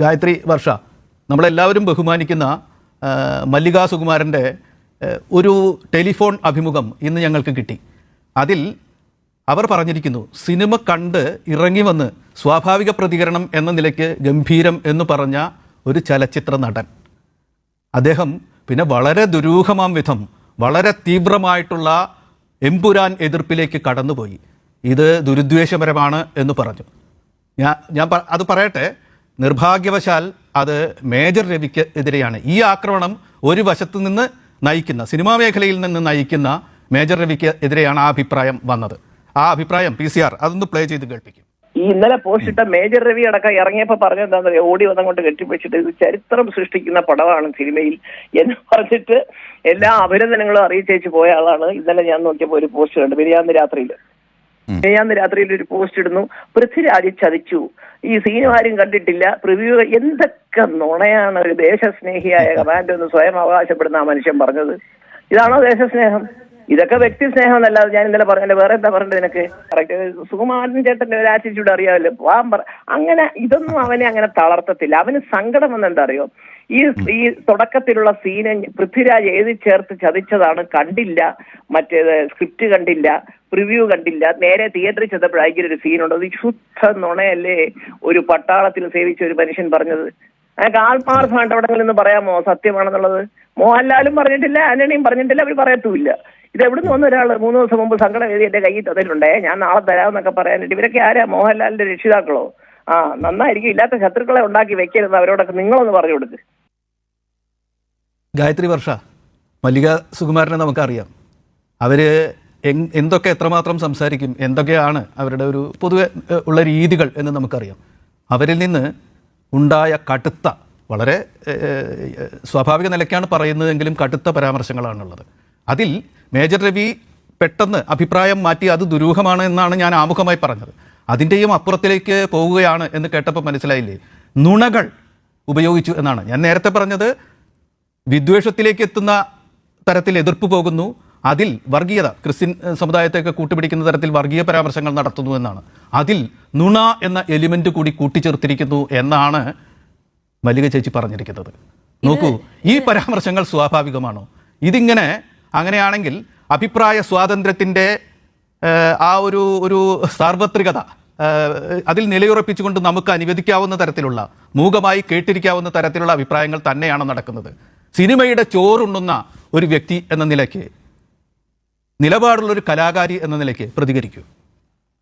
ഗായത്രി വർഷ നമ്മളെല്ലാവരും ബഹുമാനിക്കുന്ന മല്ലികാ സുകുമാരന്റെ ഒരു ടെലിഫോൺ അഭിമുഖം ഇന്ന് ഞങ്ങൾക്ക് കിട്ടി. അതിൽ അവർ പറഞ്ഞിരിക്കുന്നു സിനിമ കണ്ട് ഇറങ്ങി വന്ന് സ്വാഭാവിക പ്രതികരണം എന്ന നിലയ്ക്ക് ഗംഭീരം എന്ന് പറഞ്ഞ ഒരു ചലച്ചിത്ര നടൻ. അദ്ദേഹം പിന്നെ വളരെ ദുരൂഹമാം വിധം വളരെ തീവ്രമായിട്ടുള്ള എമ്പുരാൻ എതിർപ്പിലേക്ക് കടന്നുപോയി. ഇത് ദുരുദ്വേഷപരമാണ് എന്ന് പറഞ്ഞു. ഞാൻ ഞാൻ അത് പറയട്ടെ നിർഭാഗ്യവശാൽ അത് മേജർ രവിക്ക് എതിരെയാണ്. ഈ ആക്രമണം ഒരു വശത്ത് നിന്ന് നയിക്കുന്ന സിനിമാ മേഖലയിൽ നിന്ന് നയിക്കുന്ന മേജർ രവിക്ക് എതിരെയാണ് ആ അഭിപ്രായം വന്നത്. ആ അഭിപ്രായം പി സി ആർ അതൊന്ന് പ്ലേ ചെയ്ത് കേൾപ്പിക്കും. ഈ ഇന്നലെ പോസ്റ്റ് ഇട്ട മേജർ രവി അടക്കം ഇറങ്ങിയപ്പോ പറഞ്ഞെന്താന്ന് ഓടി ഓടി കൊണ്ട് കെട്ടിപ്പിടിച്ചിട്ട് ഇത് ചരിത്രം സൃഷ്ടിക്കുന്ന പടമാണ് സിനിമയിൽ എന്ന് പറഞ്ഞിട്ട് എല്ലാ അഭിനന്ദനങ്ങളും അറിയിച്ചേച്ച് പോയ ആളാണ്. ഇന്നലെ ഞാൻ നോക്കിയപ്പോ ഒരു പോസ്റ്റ് കണ്ടു. പെരിയാന്ന് രാത്രിയിൽ പെരിയാന്ന് രാത്രിയിൽ ഒരു പോസ്റ്റ് ഇടുന്നു. പൃഥ്വിരാജ് ചതിച്ചു. ഈ സീനും ആരും കണ്ടിട്ടില്ല. പ്രിവ്യൂ എന്തൊക്കെ നുണയാണ് ഒരു ദേശസ്നേഹിയായ കമാൻഡോ എന്ന് സ്വയം അവകാശപ്പെടുന്ന ആ മനുഷ്യൻ പറഞ്ഞത്. ഇതാണോ ദേശസ്നേഹം? ഇതൊക്കെ വ്യക്തി സ്നേഹം എന്നല്ലാതെ ഞാൻ ഇന്നലെ പറഞ്ഞത് വേറെ എന്താ പറഞ്ഞത് നിനക്ക്? കറക്റ്റ് സുകുമാരൻ ചേട്ടന്റെ ഒരു ആറ്റിറ്റ്യൂഡ് അറിയാമല്ലോ. അങ്ങനെ ഇതൊന്നും അവനെ അങ്ങനെ തളർത്തത്തില്ല. അവന് സങ്കടം എന്ന് എന്താ അറിയോ? ഈ ഈ തുടക്കത്തിലുള്ള സീന് പൃഥ്വിരാജ് എഴുതി ചേർത്ത് ചതിച്ചതാണ് കണ്ടില്ല. മറ്റേത് സ്ക്രിപ്റ്റ് കണ്ടില്ല പ്രിവ്യൂ കണ്ടില്ല. നേരെ തിയേറ്ററിൽ ചെന്നപ്പോഴായിരിക്കും ഒരു സീനുണ്ട്. അത് ശുദ്ധ നുണയല്ലേ ഒരു പട്ടാളത്തിൽ സേവിച്ച ഒരു മനുഷ്യൻ പറഞ്ഞത്. അയാൾക്ക് ആത്മാർത്ഥമായിട്ട് നിന്ന് പറയാമോ? സത്യമാണെന്നുള്ളത്? മോഹൻലാലും പറഞ്ഞിട്ടില്ല ആന്റണിയും പറഞ്ഞിട്ടില്ല അവർ പറയത്തുമില്ല. ഇത് എവിടുന്ന് വന്ന ഒരാൾ മൂന്ന് ദിവസം മുമ്പ് സങ്കടം എഴുതി എന്റെ കയ്യിൽ തന്നിട്ടുണ്ടേ. ഞാൻ നാളെ തരാമെന്നൊക്കെ പറയാനായിട്ട് ഇവരൊക്കെ ആരാ? മോഹൻലാലിന്റെ രക്ഷിതാക്കളോ? ആ നന്നായിരിക്കും. ഇല്ലാത്ത ശത്രുക്കളെ ഉണ്ടാക്കി വെക്കരുത് അവരോടൊക്കെ നിങ്ങളൊന്ന് പറഞ്ഞു കൊടുക്ക്. ഗായത്രി വർഷ മല്ലിക സുകുമാരനെ നമുക്കറിയാം. അവർ എന്തൊക്കെ എത്രമാത്രം സംസാരിക്കും എന്തൊക്കെയാണ് അവരുടെ ഒരു പൊതുവെ ഉള്ള രീതികൾ എന്ന് നമുക്കറിയാം. അവരിൽ നിന്ന് ഉണ്ടായ കടുത്ത വളരെ സ്വാഭാവിക നിലയ്ക്കാണ് പറയുന്നതെങ്കിലും കടുത്ത പരാമർശങ്ങളാണുള്ളത്. അതിൽ മേജർ രവി പെട്ടെന്ന് അഭിപ്രായം മാറ്റി അത് ദുരൂഹമാണ് എന്നാണ് ഞാൻ ആമുഖമായി പറഞ്ഞത്. അതിന്റെയും അപ്പുറത്തിലേക്ക് പോവുകയാണ് എന്ന് കേട്ടപ്പോൾ മനസ്സിലായില്ലേ? നുണകൾ ഉപയോഗിച്ചു എന്നാണ്. ഞാൻ നേരത്തെ പറഞ്ഞത് വിദ്വേഷത്തിലേക്ക് എത്തുന്ന തരത്തിൽ എതിർപ്പ് പോകുന്നു. അതിൽ വർഗീയത ക്രിസ്ത്യൻ സമുദായത്തെയൊക്കെ കൂട്ടുപിടിക്കുന്ന തരത്തിൽ വർഗീയ പരാമർശങ്ങൾ നടത്തുന്നു എന്നാണ്. അതിൽ നുണ എന്ന എലിമെന്റ് കൂടി കൂട്ടിച്ചേർത്തിരിക്കുന്നു എന്നാണ് മല്ലിക ചേച്ചി പറഞ്ഞിരിക്കുന്നത്. നോക്കൂ ഈ പരാമർശങ്ങൾ സ്വാഭാവികമാണോ? ഇതിങ്ങനെ അങ്ങനെയാണെങ്കിൽ അഭിപ്രായ സ്വാതന്ത്ര്യത്തിന്റെ ആ ഒരു ഒരു സാർവത്രികത അതിൽ നിലയുറപ്പിച്ചുകൊണ്ട് നമുക്ക് അനുവദിക്കാവുന്ന തരത്തിലുള്ള മൂകമായി കേട്ടിരിക്കാവുന്ന തരത്തിലുള്ള അഭിപ്രായങ്ങൾ തന്നെയാണ് നടക്കുന്നത്. സിനിമയുടെ ചോറുണ്ണുന്ന ഒരു വ്യക്തി എന്ന നിലയ്ക്ക് നിലപാടുള്ള ഒരു കലാകാരി എന്ന നിലയ്ക്ക് പ്രതികരിക്കൂ.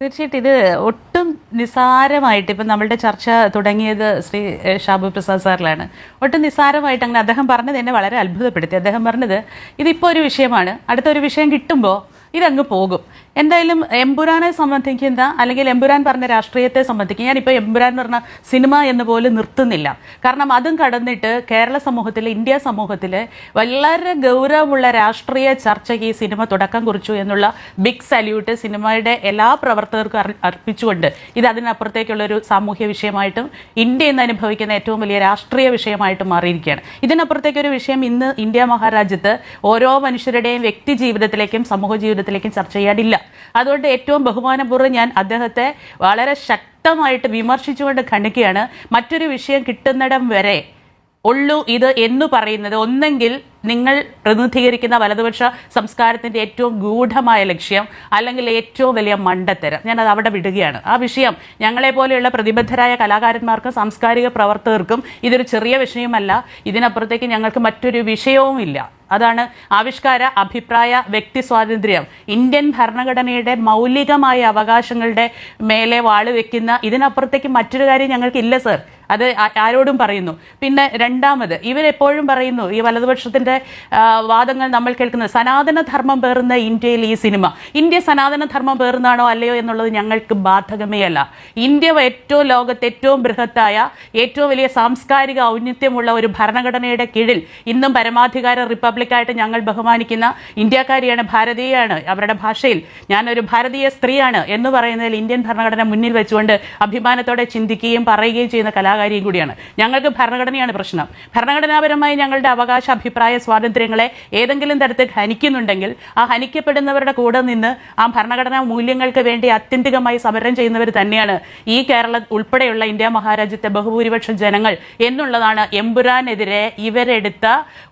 തീർച്ചയായിട്ടും ഇത് ഒട്ടും നിസാരമായിട്ട് ഇപ്പം നമ്മളുടെ ചർച്ച തുടങ്ങിയത് ശ്രീ ഷാബു പ്രസാദ് സാറിലാണ്. ഒട്ടും നിസാരമായിട്ട് അങ്ങനെ അദ്ദേഹം പറഞ്ഞത് എന്നെ വളരെ അത്ഭുതപ്പെടുത്തി. അദ്ദേഹം പറഞ്ഞത് ഇതിപ്പോൾ ഒരു വിഷയമാണ്. അടുത്തൊരു വിഷയം കിട്ടുമ്പോൾ ഇതങ്ങ് പോകും. എന്തായാലും എമ്പുരാനെ സംബന്ധിക്കുന്ന അല്ലെങ്കിൽ എമ്പുരാൻ പറഞ്ഞ രാഷ്ട്രീയത്തെ സംബന്ധിക്കുക ഞാനിപ്പോൾ എമ്പുരാൻ പറഞ്ഞ സിനിമ എന്ന് പോലും നിർത്തുന്നില്ല. കാരണം അതും കടന്നിട്ട് കേരള സമൂഹത്തിൽ ഇന്ത്യ സമൂഹത്തിൽ വളരെ ഗൗരവമുള്ള രാഷ്ട്രീയ ചർച്ചയ്ക്ക് ഈ സിനിമ തുടക്കം കുറിച്ചു എന്നുള്ള ബിഗ് സല്യൂട്ട് സിനിമയുടെ എല്ലാ പ്രവർത്തകർക്കും അർപ്പിച്ചുകൊണ്ട് ഇത് അതിനപ്പുറത്തേക്കുള്ള ഒരു സാമൂഹ്യ വിഷയമായിട്ടും ഇന്ത്യ ഇന്ന് അനുഭവിക്കുന്ന ഏറ്റവും വലിയ രാഷ്ട്രീയ വിഷയമായിട്ടും മാറിയിരിക്കുകയാണ്. ഇതിനപ്പുറത്തേക്കൊരു വിഷയം ഇന്ന് ഇന്ത്യ മഹാരാജ്യത്ത് ഓരോ മനുഷ്യരുടെയും വ്യക്തി ജീവിതത്തിലേക്കും സമൂഹ ജീവിതത്തിലേക്കും ചർച്ച ചെയ്യാനില്ല. അതുകൊണ്ട് ഏറ്റവും ബഹുമാനപൂർവം ഞാൻ അദ്ദേഹത്തെ വളരെ ശക്തമായിട്ട് വിമർശിച്ചുകൊണ്ട് ഖണ്ഡിക്കുകയാണ്. മറ്റൊരു വിഷയം കിട്ടുന്നിടം വരെ ഉള്ളൂ ഇത് എന്ന് പറയുന്നത്. ഒന്നെങ്കിൽ നിങ്ങൾ പ്രതിനിധീകരിക്കുന്ന വലതുപക്ഷ സംസ്കാരത്തിന്റെ ഏറ്റവും ഗൂഢമായ ലക്ഷ്യം അല്ലെങ്കിൽ ഏറ്റവും വലിയ മണ്ടത്തരം. ഞാനത് അവിടെ വിടുകയാണ്. ആ വിഷയം ഞങ്ങളെ പോലെയുള്ള പ്രതിബദ്ധരായ കലാകാരന്മാർക്കും സാംസ്കാരിക പ്രവർത്തകർക്കും ഇതൊരു ചെറിയ വിഷയമല്ല. ഇതിനപ്പുറത്തേക്ക് ഞങ്ങൾക്ക് മറ്റൊരു വിഷയവുമില്ല അതാണ് ആവിഷ്കാര അഭിപ്രായ വ്യക്തി സ്വാതന്ത്ര്യം. ഇന്ത്യൻ ഭരണഘടനയുടെ മൗലികമായ അവകാശങ്ങളുടെ മേലെ വാൾ വെക്കുന്ന ഇതിനപ്പുറത്തേക്ക് മറ്റൊരു കാര്യം ഞങ്ങൾക്കില്ല സർ. അത് ആരോടും പറയുന്നു. പിന്നെ രണ്ടാമത് ഇവരെപ്പോഴും പറയുന്നു ഈ വലതുപക്ഷത്തിന്റെ വാദങ്ങൾ നമ്മൾ കേൾക്കുന്നത് സനാതന ധർമ്മം പേറുന്ന ഇന്ത്യയിൽ ഈ സിനിമ. ഇന്ത്യ സനാതന ധർമ്മം പേറുന്നതാണോ അല്ലയോ എന്നുള്ളത് ഞങ്ങൾക്ക് ബാധകമേ അല്ല. ഇന്ത്യ ഏറ്റവും ലോകത്തെ ഏറ്റവും ബൃഹത്തായ ഏറ്റവും വലിയ സാംസ്കാരിക ഔന്നിത്യമുള്ള ഒരു ഭരണഘടനയുടെ കീഴിൽ ഇന്നും പരമാധികാര റിപ്പബ്ലിക്കായിട്ട് ഞങ്ങൾ ബഹുമാനിക്കുന്ന ഇന്ത്യക്കാരിയാണ് ഭാരതീയാണ്. അവരുടെ ഭാഷയിൽ ഞാനൊരു ഭാരതീയ സ്ത്രീയാണ് എന്ന് പറയുന്നതിൽ ഇന്ത്യൻ ഭരണഘടന മുന്നിൽ വെച്ചുകൊണ്ട് അഭിമാനത്തോടെ ചിന്തിക്കുകയും പറയുകയും ചെയ്യുന്ന കലാകാരൻ കലാകാരിയും കൂടിയാണ്. ഞങ്ങൾക്ക് ഭരണഘടനയാണ് പ്രശ്നം. ഭരണഘടനാപരമായി ഞങ്ങളുടെ അവകാശ അഭിപ്രായ സ്വാതന്ത്ര്യങ്ങളെ ഏതെങ്കിലും തരത്തിൽ ഹനിക്കുന്നുണ്ടെങ്കിൽ ആ ഹനിക്കപ്പെടുന്നവരുടെ കൂടെ നിന്ന് ആ ഭരണഘടനാ മൂല്യങ്ങൾക്ക് വേണ്ടി അത്യന്തികമായി സമരം ചെയ്യുന്നവർ തന്നെയാണ് ഈ കേരള ഉൾപ്പെടെയുള്ള ഇന്ത്യ മഹാരാജ്യത്തെ ബഹുഭൂരിപക്ഷം ജനങ്ങൾ എന്നുള്ളതാണ് എമ്പുരാനെതിരെ ഇവരെടുത്ത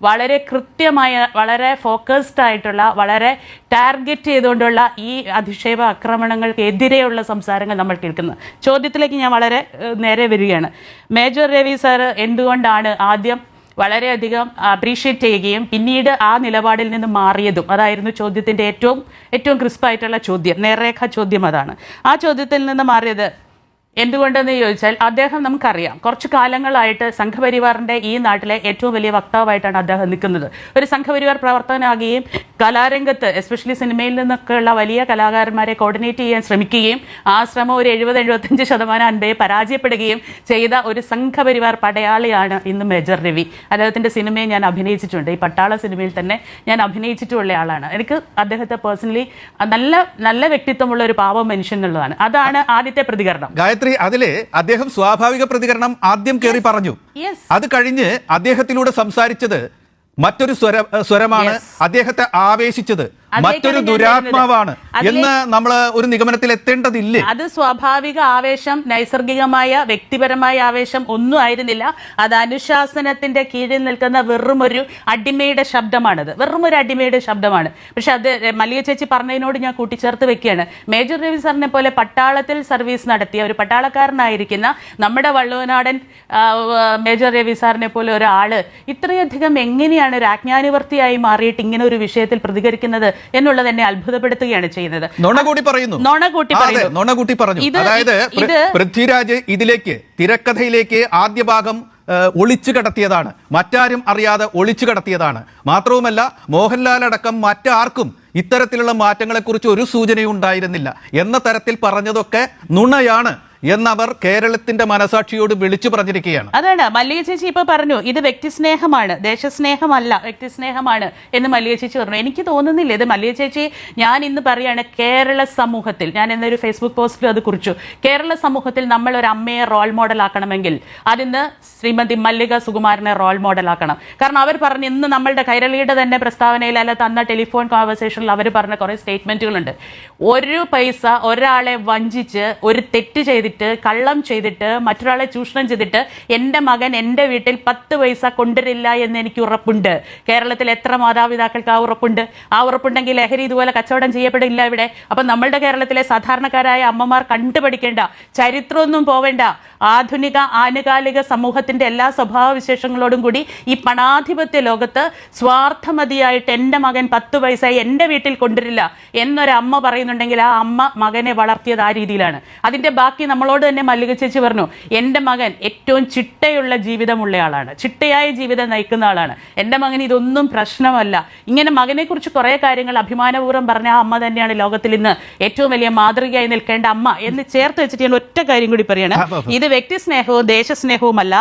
വളരെ കൃത്യമായ വളരെ ഫോക്കസ്ഡ് ആയിട്ടുള്ള വളരെ ടാർഗറ്റ് ചെയ്തുകൊണ്ടുള്ള ഈ അധിക്ഷേപ ആക്രമണങ്ങൾക്കെതിരെയുള്ള സംസാരങ്ങൾ നമ്മൾ കേൾക്കുന്നത്. ചോദ്യത്തിലേക്ക് ഞാൻ വളരെ നേരെ വരികയാണ്. മേജർ രവി സാറ് എന്തുകൊണ്ടാണ് ആദ്യം വളരെയധികം അപ്രീഷിയേറ്റ് ചെയ്യുകയും പിന്നീട് ആ നിലപാടിൽ നിന്ന് മാറിയതും? അതായിരുന്നു ചോദ്യത്തിന്റെ ഏറ്റവും ഏറ്റവും ക്രിസ്പായിട്ടുള്ള ചോദ്യം നേർരേഖ ചോദ്യം അതാണ്. ആ ചോദ്യത്തിൽ നിന്ന് മാറിയത് എന്തുകൊണ്ടെന്ന് ചോദിച്ചാൽ അദ്ദേഹം നമുക്കറിയാം. കുറച്ച് കാലങ്ങളായിട്ട് സംഘപരിവാറിന്റെ ഈ നാട്ടിലെ ഏറ്റവും വലിയ വക്താവായിട്ടാണ് അദ്ദേഹം നിൽക്കുന്നത്. ഒരു സംഘപരിവാർ പ്രവർത്തകനാകുകയും കലാരംഗത്ത് എസ്പെഷ്യലി സിനിമയിൽ നിന്നൊക്കെയുള്ള വലിയ കലാകാരന്മാരെ കോർഡിനേറ്റ് ചെയ്യാൻ ശ്രമിക്കുകയും ആ ശ്രമം ഒരു എഴുപത് എഴുപത്തഞ്ച് ശതമാനം അൻപയെ പരാജയപ്പെടുകയും ചെയ്ത ഒരു സംഘപരിവാർ പടയാളിയാണ് ഇന്ന് മേജർ രവി. അദ്ദേഹത്തിന്റെ സിനിമയെ ഞാൻ അഭിനയിച്ചിട്ടുണ്ട്. ഈ പട്ടാള സിനിമയിൽ തന്നെ ഞാൻ അഭിനയിച്ചിട്ടുള്ള ആളാണ്. എനിക്ക് അദ്ദേഹത്തെ പേഴ്സണലി നല്ല നല്ല വ്യക്തിത്വമുള്ള ഒരു പാവം മനുഷ്യൻ എന്നുള്ളതാണ്. അതാണ് ആദ്യത്തെ പ്രതികരണം. ഗായത്രി അതിലെ അദ്ദേഹം സ്വാഭാവിക പ്രതികരണം ആദ്യം കയറി പറഞ്ഞു. അത് കഴിഞ്ഞ് അദ്ദേഹത്തിലൂടെ സംസാരിച്ചത് മറ്റൊരു സ്വര സ്വരമാണ് അദ്ദേഹത്തെ ആവേശിച്ചത്. മറ്റൊരു ദുരാത്മാവാണ്. എന്ന് നമ്മൾ ഒരു നിഗമനത്തിൽ എത്തേണ്ടതില്ലേ? അത് സ്വാഭാവിക ആവേശം നൈസർഗികമായ വ്യക്തിപരമായ ആവേശം ഒന്നും ആയിരുന്നില്ല. അത് അനുശാസനത്തിന്റെ കീഴിൽ നിൽക്കുന്ന വെറും ഒരു അടിമയുടെ ശബ്ദമാണത്. വെറും ഒരു അടിമയുടെ ശബ്ദമാണ്. പക്ഷെ അത് മല്ലിക ചേച്ചി പറഞ്ഞതിനോട് ഞാൻ കൂട്ടിച്ചേർത്ത് വെക്കുകയാണ്. മേജർ രവി സാറിനെ പോലെ പട്ടാളത്തിൽ സർവീസ് നടത്തിയ ഒരു പട്ടാളക്കാരനായിരിക്കുന്ന നമ്മുടെ വള്ളുവനാടൻ മേജർ രവി സാറിനെ പോലെ ഒരാൾ ഇത്രയധികം എങ്ങനെയാണ് ഒരു ആജ്ഞാനുവർത്തിയായി മാറിയിട്ട് ഇങ്ങനെ ഒരു വിഷയത്തിൽ പ്രതികരിക്കുന്നത്? എന്നുള്ളത് എന്നെ അത്ഭുതപ്പെടുത്തുകയാണ് ചെയ്യുന്നത്. നുണ കൂടി പറയുന്നു. നുണ കൂട്ടി പറയുന്നു. നുണ കൂട്ടി പറഞ്ഞു. അതായത് പൃഥ്വിരാജ് ഇതിലേക്ക് തിരക്കഥയിലേക്ക് ആദ്യ ഭാഗം ഒളിച്ചു കടത്തിയതാണ്. മറ്റാരും അറിയാതെ ഒളിച്ചു കടത്തിയതാണ്. മാത്രവുമല്ല മോഹൻലാൽ അടക്കം മറ്റാർക്കും ഇത്തരത്തിലുള്ള മാറ്റങ്ങളെക്കുറിച്ച് ഒരു സൂചനയും ഉണ്ടായിരുന്നില്ല. എന്ന തരത്തിൽ പറഞ്ഞതൊക്കെ നുണയാണ്. എന്നവർ കേരളത്തിന്റെ മനസാക്ഷിയോട് വിളിച്ചു പറഞ്ഞിരിക്കുകയാണ്. അതാണ്. മല്ലിക ചേച്ചി ഇപ്പൊ പറഞ്ഞു ഇത് വ്യക്തിസ്നേഹമാണ്. ദേശസ്നേഹമല്ല വ്യക്തിസ്നേഹമാണ് എന്ന് മല്ലിക ചേച്ചി പറഞ്ഞു. എനിക്ക് തോന്നുന്നില്ല ഇത് മല്ലിക ചേച്ചി ഞാൻ ഇന്ന് പറയാണ് കേരള സമൂഹത്തിൽ ഞാൻ എന്നൊരു ഫേസ്ബുക്ക് പോസ്റ്റിൽ അത് കുറിച്ചു. കേരള സമൂഹത്തിൽ നമ്മൾ ഒരു അമ്മയെ റോൾ മോഡൽ ആക്കണമെങ്കിൽ അതിന്ന് ശ്രീമതി മല്ലിക സുകുമാരനെ റോൾ മോഡൽ ആക്കണം. കാരണം അവർ പറഞ്ഞു ഇന്ന് നമ്മളുടെ കൈരളിയുടെ തന്നെ പ്രസ്താവനയിൽ അല്ല തന്ന ടെലിഫോൺ കോൺവെർസേഷനിൽ അവർ പറഞ്ഞ കുറേ സ്റ്റേറ്റ്മെന്റുകളുണ്ട് ഒരു പൈസ ഒരാളെ വഞ്ചിച്ച് ഒരു തെറ്റ് ചെയ്തിട്ട് കള്ളം ചെയ്തിട്ട് മറ്റൊരാളെ ചൂഷണം ചെയ്തിട്ട് എന്റെ മകൻ എന്റെ വീട്ടിൽ പത്ത് പൈസ കൊണ്ടുവരില്ല എന്ന് എനിക്ക് ഉറപ്പുണ്ട്. കേരളത്തിൽ എത്ര മാതാപിതാക്കൾക്ക് ആ ഉറപ്പുണ്ട്? ആ ഉറപ്പുണ്ടെങ്കിൽ ലഹരി ഇതുപോലെ കച്ചവടം ചെയ്യപ്പെടില്ല ഇവിടെ. അപ്പം നമ്മളുടെ കേരളത്തിലെ സാധാരണക്കാരായ അമ്മമാർ കണ്ടുപഠിക്കേണ്ട ചരിത്രമൊന്നും പോവേണ്ട ആധുനിക ആനുകാലിക സമൂഹത്തിന്റെ എല്ലാ സ്വഭാവവിശേഷങ്ങളോടും കൂടി ഈ പണാധിപത്യ ലോകത്ത് സ്വാർത്ഥമതിയായിട്ട് എന്റെ മകൻ പത്ത് പൈസ എന്റെ വീട്ടിൽ കൊണ്ടുവരില്ല എന്നൊരമ്മ പറയുന്നുണ്ടെങ്കിൽ ആ അമ്മ മകനെ വളർത്തിയത് ആ രീതിയിലാണ്. അതിന്റെ ബാക്കി നമ്മളോട് തന്നെ മല്ലിക ചേച്ചി പറഞ്ഞു എന്റെ മകൻ ഏറ്റവും ചിട്ടയുള്ള ജീവിതമുള്ള ആളാണ്. ചിട്ടയായ ജീവിതം നയിക്കുന്ന ആളാണ്. എന്റെ മകൻ ഇതൊന്നും പ്രശ്നമല്ല. ഇങ്ങനെ മകനെക്കുറിച്ച് കുറേ കാര്യങ്ങൾ അഭിമാനപൂർവം പറഞ്ഞ ആ അമ്മ തന്നെയാണ് ലോകത്തിൽ ഇന്ന് ഏറ്റവും വലിയ മാതൃകയായി നിൽക്കേണ്ട അമ്മ എന്ന് ചേർത്ത് വെച്ചിട്ട് ഞാൻ ഒറ്റ കാര്യം കൂടി പറയണം. ഇത് വ്യക്തി സ്നേഹവും ദേശസ്നേഹവുമല്ല.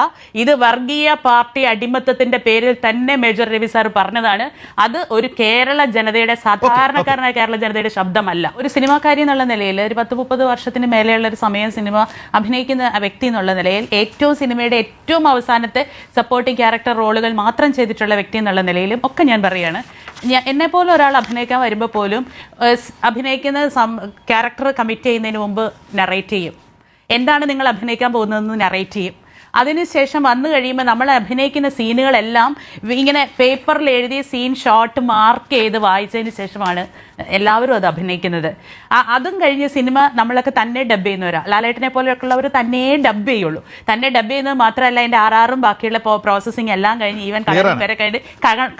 ഇത് വർഗീയ പാർട്ടി അടിമത്തത്തിന്റെ പേരിൽ തന്നെ മേജർ രവി സാർ പറഞ്ഞതാണ്. അത് ഒരു കേരള ജനതയുടെ സാധാരണക്കാരനായ കേരള ജനതയുടെ ശബ്ദമല്ല. ഒരു സിനിമാക്കാരി എന്നുള്ള നിലയിൽ ഒരു പത്ത് മുപ്പത് വർഷത്തിന് മേലെയുള്ള ഒരു സമയം സിനിമ അഭിനയിക്കുന്ന വ്യക്തി എന്നുള്ള നിലയിൽ ഏറ്റവും സിനിമയുടെ ഏറ്റവും അവസാനത്തെ സപ്പോർട്ടിംഗ് ക്യാരക്ടർ റോളുകൾ മാത്രം ചെയ്തിട്ടുള്ള വ്യക്തി എന്നുള്ള നിലയിലും ഒക്കെ ഞാൻ പറയുകയാണ്. ഞാൻ എന്നെ പോലെ ഒരാൾ അഭിനയിക്കാൻ വരുമ്പോൾ പോലും അഭിനയിക്കുന്ന ക്യാരക്ടർ കമ്മിറ്റ് ചെയ്യുന്നതിന് മുമ്പ് നറേറ്റ് ചെയ്യും. എന്താണ് നിങ്ങൾ അഭിനയിക്കാൻ പോകുന്നതെന്ന് നറേറ്റ് ചെയ്യും. അതിനുശേഷം വന്നു കഴിയുമ്പോൾ നമ്മൾ അഭിനയിക്കുന്ന സീനുകളെല്ലാം ഇങ്ങനെ പേപ്പറിൽ എഴുതിയ സീൻ ഷോട്ട് മാർക്ക് ചെയ്ത് വായിച്ചതിന് ശേഷമാണ് എല്ലാവരും അത് അഭിനയിക്കുന്നത്. ആ- അതും കഴിഞ്ഞ് സിനിമ നമ്മളൊക്കെ തന്നെ ഡബ് ചെയ്യുന്നവരാ ലാലേട്ടനെ പോലെയൊക്കെയുള്ളവർ തന്നെ ഡബ് ചെയ്യുള്ളൂ. തന്നെ ഡബ് ചെയ്യുന്നത് മാത്രമല്ല അതിന്റെ ആറാറും ബാക്കിയുള്ള പ്രോസസ്സിങ് എല്ലാം കഴിഞ്ഞ് ഈവൻ കളറും വരെ കഴിഞ്ഞ്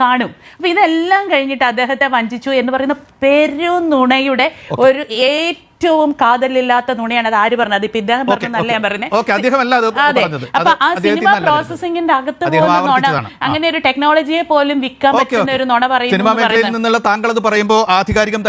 കാണും. അപ്പം ഇതെല്ലാം കഴിഞ്ഞിട്ട് അദ്ദേഹത്തെ വഞ്ചിച്ചു എന്ന് പറയുന്ന പെരുനുണയുടെ ഒരു ഏറ്റവും കാതലില്ലാത്ത നുണയാണ് അത് ആര് പറഞ്ഞത്? ഇപ്പൊ ഇദ്ദേഹം പറഞ്ഞതല്ല ഞാൻ പറഞ്ഞത് അത് അപ്പൊ ആ സിനിമ പ്രോസസിംഗിന്റെ അകത്ത് പോകുന്ന നുണ അങ്ങനെ ഒരു ടെക്നോളജിയെ പോലും വിൽക്കാൻ പറ്റുന്ന ഒരു നുണ പറയുന്നു താങ്കൾ അത് പറയുമ്പോൾ ആധികാരികം